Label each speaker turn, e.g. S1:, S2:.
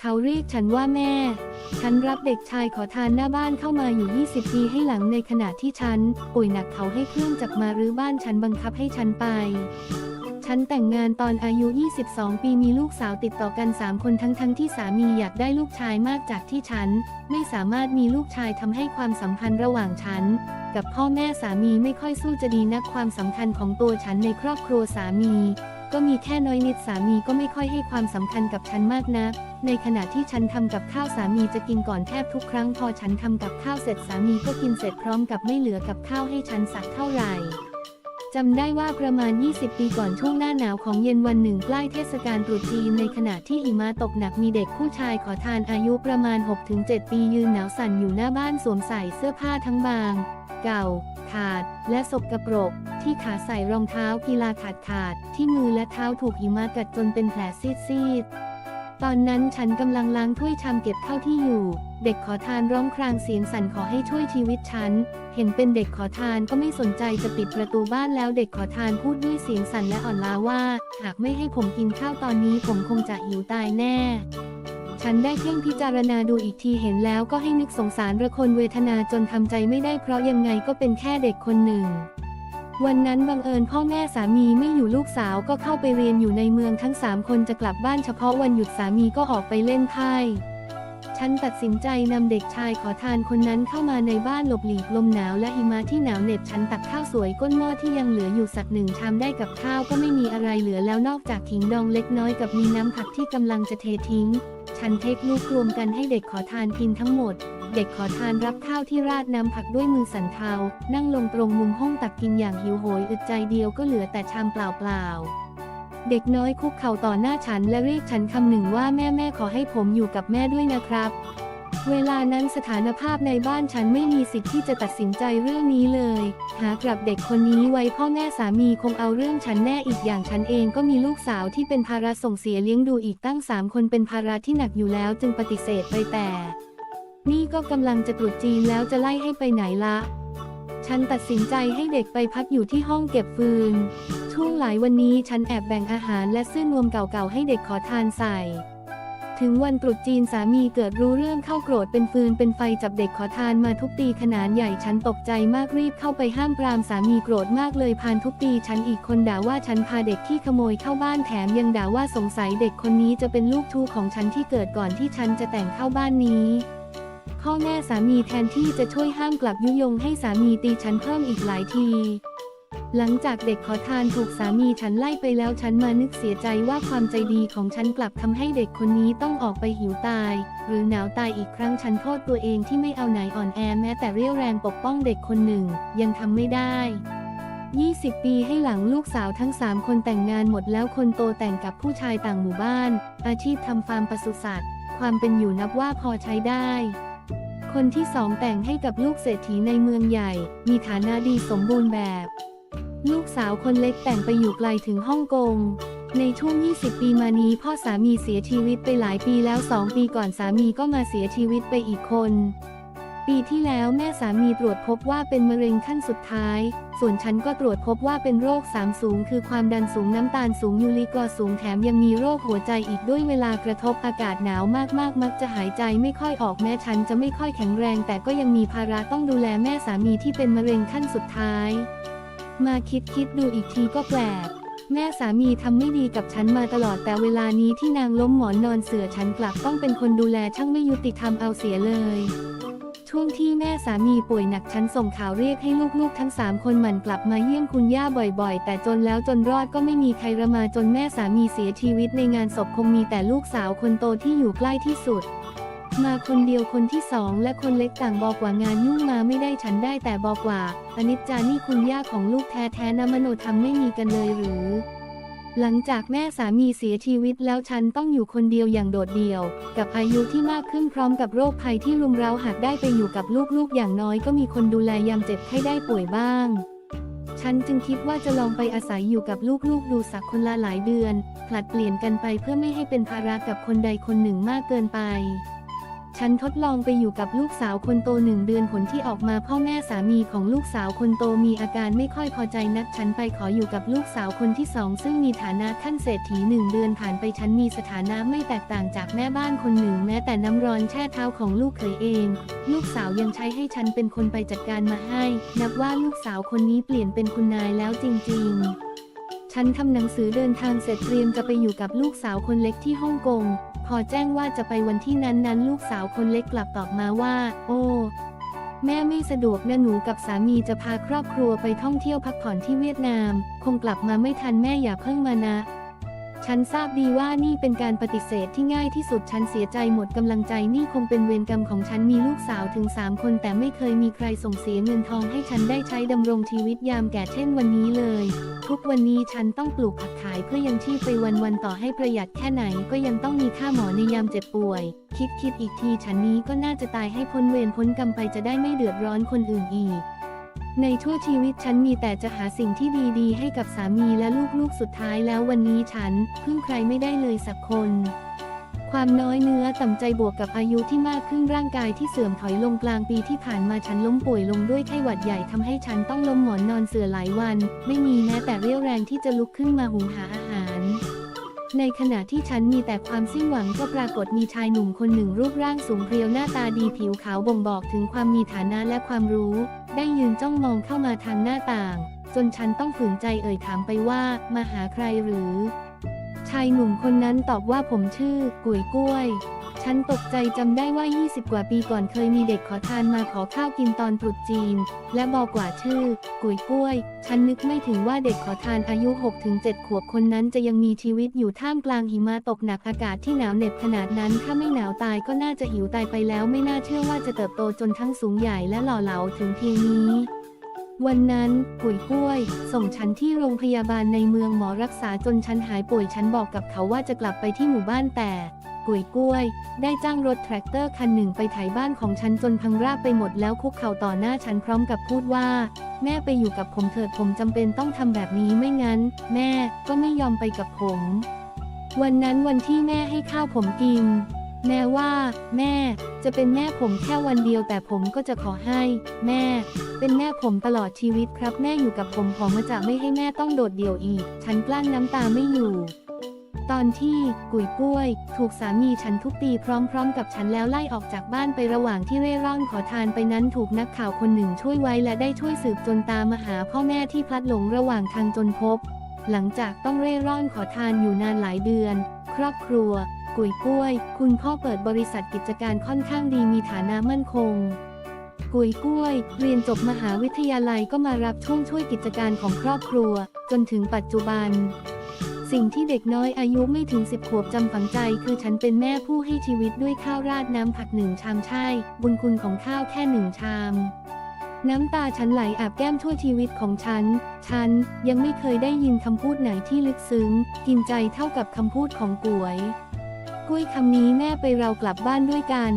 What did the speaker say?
S1: เขาเรียกฉันว่าแม่ ฉันรับเด็กชายขอทานหน้าบ้านเข้ามาอยู่ 20 ปีให้หลังในขณะที่ฉัน ป่วยหนักเขาให้เครื่องจักรมารื้อบ้านฉันบังคับให้ฉันไป ฉันแต่งงานตอนอายุ 22 ปีมีลูกสาวติดต่อกัน 3 คนทั้งทั้งที่สามีอยากได้ลูกชายมากจากที่ฉัน ไม่สามารถมีลูกชายทำให้ความสัมพันธ์ระหว่างฉัน กับพ่อแม่สามีไม่ค่อยสู้จะดีนักความสำคัญของตัวฉันในครอบครัวสามี ก็มีแค่น้อยนิดสามีก็ไม่ค่อยให้ความสำคัญกับฉันมากนัก ในขณะที่ฉันทำกับข้าวสามีจะกินก่อนแทบทุกครั้งพอฉันทำกับข้าวเสร็จสามีก็กินเสร็จพร้อมกับไม่เหลือกับข้าวให้ฉันสักเท่าไหร่จำได้ว่าประมาณ 20 ปีก่อนช่วงหน้าหนาวของเย็นวันหนึ่งใกล้เทศกาลตรุษจีนในขณะที่หิมะตกหนักมีเด็กผู้ชายขอทานอายุประมาณ 6-7 ปียืนหนาวสั่นอยู่หน้าบ้านสวมใส่เสื้อผ้าทั้งบาง เก่า ขาด และสกปรก ที่ขาใส่รองเท้ากีฬาขาดขาด ที่มือและเท้าถูกหิมะกัดจนเป็นแผลซีดๆตอนนั้นฉันกำลังล้างถ้วยชามเก็บเข้าที่อยู่ เด็กขอทานร้องครางเสียงสั่นขอให้ช่วยชีวิตฉัน เห็นเป็นเด็กขอทานก็ไม่สนใจจะปิดประตูบ้านแล้วเด็กขอทานพูดด้วยเสียงสั่นและอ่อนล้าว่า หากไม่ให้ผมกินข้าวตอนนี้ผมคงจะหิวตายแน่ ฉันได้เพ่งพิจารณาดูอีกทีเห็นแล้วก็ให้นึกสงสารระคนเวทนาจนทำใจไม่ได้เพราะยังไงก็เป็นแค่เด็กคนหนึ่ง วันนั้นบังเอิญพ่อแม่สามีไม่อยู่ลูกสาวก็เข้าไปเรียนอยู่ในเมืองทั้งสามคนจะกลับบ้านเฉพาะวันหยุดสามีก็ออกไปเล่นไพ่ ฉันตัดสินใจนำเด็กชายขอทานคนนั้นเข้ามาในบ้านหลบหลีกลมหนาวและหิมะที่หนาวเหน็บฉันตักข้าวสวยก้นหม้อที่ยังเหลืออยู่สักหนึ่งชามได้กับข้าวก็ไม่มีอะไรเหลือแล้วนอกจากขิงดองเล็กน้อยกับมีน้ำผักที่กำลังจะเททิ้ง ฉันเทคลูกรวมกันให้เด็กขอทานกินทั้งหมด เด็กขอทานรับข้าวที่ราดน้ำผักด้วยมือสันเทา นั่งลงตรงมุมห้องตักกินอย่างหิวโหยอึดใจเดียวก็เหลือแต่ชามเปล่าๆ เด็กน้อยคุกเข่าต่อหน้าฉันและเรียกฉันคำหนึ่งว่าแม่แม่ขอให้ผมอยู่กับแม่ด้วยนะครับ เวลานั้นสถานภาพในบ้านฉันไม่มีสิทธิ์ที่จะตัดสินใจเรื่องนี้เลย หากลับเด็กคนนี้ไว้พ่อแม่สามีคงเอาเรื่องฉันแน่อีกอย่างฉันเองก็มีลูกสาวที่เป็นภาระส่งเสียเลี้ยงดูอีกตั้งสามคนเป็นภาระที่หนักอยู่แล้วจึงปฏิเสธไปแต่ นี่ก็กำลังจะตรุษจีนแล้วจะไล่ให้ไปไหนละ ฉันตัดสินใจให้เด็กไปพักอยู่ที่ห้องเก็บฟืน ช่วงหลายวันนี้ฉันแอบแบ่งอาหารและเสื้อนวมเก่าๆให้เด็กขอทานใส่ ถึงวันตรุษจีนสามีเกิดรู้เรื่องเข้าโกรธเป็นฟืนเป็นไฟจับเด็กขอทานมาทุบตีขนาดใหญ่ฉันตกใจมากรีบเข้าไปห้ามปรามสามีโกรธมากเลยพานทุบตีฉันอีกคนด่าว่าฉันพาเด็กที่ขโมยเข้าบ้านแถมยังด่าว่าสงสัยเด็กคนนี้จะเป็นลูกทูของฉันที่เกิดก่อนที่ฉันจะแต่งเข้าบ้านนี้ พ่อแม่สามีแทนที่จะช่วยห้ามกลับยุยงให้สามีตีฉันเพิ่มอีกหลายที หลังจากเด็กขอทานถูกสามีฉันไล่ไปแล้วฉันมานึกเสียใจว่าความใจดีของฉันกลับทำให้เด็กคนนี้ต้องออกไปหิวตาย หรือหนาวตายอีกครั้งฉันโทษตัวเองที่ไม่เอาไหนอ่อนแอแม้แต่เรี่ยวแรงปกป้องเด็กคนหนึ่ง ยังทำไม่ได้20 ปีให้หลังลูกสาวทั้ง 3 คนแต่งงานหมดแล้วคนโตแต่งกับผู้ชายต่างหมู่บ้าน อาชีพทำฟาร์มปศุสัตว์ ความเป็นอยู่นับว่าพอใช้ได้ คนที่สองแต่งให้กับลูกเศรษฐีในเมืองใหญ่ มีฐานะดีสมบูรณ์แบบ ลูกสาวคนเล็กแต่งไปอยู่ไกลถึงฮ่องกง ในช่วง 20 ปีมานี้พ่อสามีเสียชีวิตไปหลายปีแล้ว 2 ปีก่อนสามีก็มาเสียชีวิตไปอีกคน ปีที่แล้วแม่สามีตรวจพบว่าเป็นมะเร็งขั้นสุดท้าย ส่วนฉันก็ตรวจพบว่าเป็นโรคสามสูง คือความดันสูงน้ำตาลสูงยูริกอสูงแถมยังมีโรคหัวใจอีกด้วยเวลากระทบอากาศหนาวมากๆ มักจะหายใจไม่ค่อยออกแม้ฉันจะไม่ค่อยแข็งแรง แต่ก็ยังมีภาระต้องดูแลแม่สามีที่เป็นมะเร็งขั้นสุดท้าย มาคิดคิดดูอีกทีก็แปลกแม่สามีทำไม่ดีกับฉันมาตลอดแต่เวลานี้ที่นางล้มหมอนนอนเสือฉันกลับต้องเป็นคนดูแลช่างไม่ยุติธรรมเอาเสียเลย ช่วงที่แม่สามีป่วยหนักฉันส่งข่าวเรียกให้ลูกๆ ทั้งสามคนหมั่นกลับมาเยี่ยมคุณย่าบ่อยๆ แต่จนแล้วจนรอดก็ไม่มีใครระมาจนแม่สามีเสียชีวิตในงานศพคงมีแต่ลูกสาวคนโตที่อยู่ใกล้ที่สุด มาคนเดียวคนที่สองและคนเล็กต่างบอกว่างานยุ่งมาไม่ได้ฉันได้แต่บอกว่าอนิจจานี่คุณย่าของลูกแท้ๆนะมโนธรรมไม่มีกันเลยหรือ หลังจากแม่สามีเสียชีวิตแล้วฉันต้องอยู่คนเดียวอย่างโดดเดี่ยว กับอายุที่มากขึ้นพร้อมกับโรคภัยที่รุมเร้าหากได้ไปอยู่กับลูกๆ อย่างน้อยก็มีคนดูแลยามเจ็บไข้ได้ป่วยบ้าง ฉันจึงคิดว่าจะลองไปอาศัยอยู่กับลูกๆ ดูสักคนละหลายเดือน ผลัดเปลี่ยนกันไปเพื่อไม่ให้เป็นภาระกับคนใดคนหนึ่งมากเกินไป ฉันทดลองไปอยู่กับลูกสาวคนโตหนึ่งเดือนผลที่ออกมาพ่อแม่สามีของลูกสาวคนโตมีอาการไม่ค่อยพอใจนัก ฉันไปขออยู่กับลูกสาวคนที่สองซึ่งมีฐานะขั้นเศรษฐีหนึ่งเดือนผ่านไปฉันมีสถานะไม่แตกต่างจากแม่บ้านคนหนึ่ง แม้แต่น้ำร้อนแช่เท้าของลูกเขยเอง ลูกสาวยังใช้ให้ฉันเป็นคนไปจัดการมาให้ นับว่าลูกสาวคนนี้เปลี่ยนเป็นคุณนายแล้วจริง ๆฉันทำหนังสือเดินทางเสร็จเตรียมจะไปอยู่กับลูกสาวคนเล็กที่ฮ่องกง พอแจ้งว่าจะไปวันที่นั้นนั้นลูกสาวคนเล็กกลับตอบมาว่า โอ้แม่ไม่สะดวกนะหนูกับสามีจะพาครอบครัวไปท่องเที่ยวพักผ่อนที่เวียดนาม คงกลับมาไม่ทันแม่อย่าเพิ่งมานะ ฉันทราบดีว่านี่เป็นการปฏิเสธที่ง่ายที่สุด ฉันเสียใจหมดกำลังใจนี่คงเป็นเวรกรรมของฉันมีลูกสาวถึงสามคน แต่ไม่เคยมีใครส่งเสียเงินทองให้ฉันได้ใช้ดำรงชีวิตยามแก่เช่นวันนี้เลย ทุกวันนี้ฉันต้องปลูกผักขายเพื่อยังชีพไปวันๆต่อให้ประหยัดแค่ไหน ก็ยังต้องมีค่าหมอในยามเจ็บป่วย คิดคิดอีกทีฉันนี้ก็น่าจะตายให้พ้นเวรพ้นกรรมไปจะได้ไม่เดือดร้อนคนอื่นอีก ในชั่วชีวิตฉันมีแต่จะหาสิ่งที่ดีๆ ให้กับสามีและลูกๆสุดท้ายแล้ววันนี้ฉันพึ่งใครไม่ได้เลยสักคน ความน้อยเนื้อต่ำใจบวกกับอายุที่มากขึ้นร่างกายที่เสื่อมถอยลงกลางปีที่ผ่านมาฉันล้มป่วยลงด้วยไข้หวัดใหญ่ทำให้ฉันต้องล้มหมอนนอนเสื่อหลายวัน ไม่มีแม้แต่เรี่ยวแรงที่จะลุกขึ้นมาหุงหาอาหารในขณะที่ฉันมีแต่ความสิ้นหวังก็ปรากฏมีชายหนุ่มคนหนึ่งรูปร่างสูงเพรียวหน้าตาดีผิวขาวบ่งบอกถึงความมีฐานะและความรู้ ได้ยืนจ้องมองเข้ามาทางหน้าต่าง จนฉันต้องฝืนใจเอ่ยถามไปว่า มาหาใครหรือ ชายหนุ่มคนนั้นตอบว่าผมชื่อ กุยกล้วย ฉันตกใจจำได้ว่า 20 กว่าปีก่อนเคยมีเด็กขอทานมาขอข้าวกินตอนตรุษจีน และบอกว่าชื่อ กุยกล้วย ฉันนึกไม่ถึงว่าเด็กขอทานอายุ 6-7 ขวบคนนั้นจะยังมีชีวิตอยู่ท่ามกลางหิมะตกหนักอากาศที่หนาวเหน็บขนาดนั้น ถ้าไม่หนาวตายก็น่าจะหิวตายไปแล้วไม่น่าเชื่อว่าจะเติบโตจนทั้งสูงใหญ่และหล่อเหลาถึงเพียงนี้วันนั้นกุยกล้วย ส่งฉันที่โรงพยาบาลในเมืองหมอรักษาจนฉันหายป่วยฉันบอกกับเขาว่าจะกลับไปที่หมู่บ้านแต่ กุยกล้วย ได้จ้างรถแทรกเตอร์คันหนึ่งไปไถบ้านของฉันจนพังราบไปหมดแล้วคุกเข่าต่อหน้าฉันพร้อมกับพูดว่า แม่ไปอยู่กับผมเถิดผมจำเป็นต้องทำแบบนี้ไม่งั้น แม่ก็ไม่ยอมไปกับผม วันนั้นวันที่แม่ให้ข้าวผมกินแม้ว่า แม่จะเป็นแม่ผมแค่วันเดียวแต่ผมก็จะขอให้ แม่ เป็นแม่ผมตลอดชีวิตครับ แม่อยู่กับผมผมจะไม่ให้แม่ต้องโดดเดี่ยวอีก ฉันกลั้นน้ำตาไม่อยู่ ตอนที่กุยกล้วย ถูกสามีฉันทุบตีพร้อมๆ กับฉันแล้วไล่ออกจากบ้านไประหว่างที่เร่ร่อนขอทานไปนั้นถูกนักข่าวคนหนึ่งช่วยไว้และได้ช่วยสืบจนตามมาหาพ่อแม่ที่พลัดหลงระหว่างทางจนพบ หลังจากต้องเร่ร่อนขอทานอยู่นานหลายเดือน ครอบครัว กุยกล้วย คุณพ่อเปิดบริษัทกิจการค่อนข้างดีมีฐานะมั่นคงกุยกล้วย เรียนจบมหาวิทยาลัยก็มารับช่วงช่วยกิจการของครอบครัว จนถึงปัจจุบัน สิ่งที่เด็กน้อยอายุไม่ถึงสิบขวบจำฝังใจ คือฉันเป็นแม่ผู้ให้ชีวิตด้วยข้าวราดน้ำผักหนึ่งชามใช่ บุญคุณของข้าวแค่หนึ่งชาม น้ำตาฉันไหลอาบแก้มชั่วชีวิตของฉัน ฉันยังไม่เคยได้ยินคำพูดไหนที่ลึกซึ้ง กินใจเท่ากับคำพูดของกวย กุ้ยคำนี้แม่ไปเรากลับบ้านด้วยกัน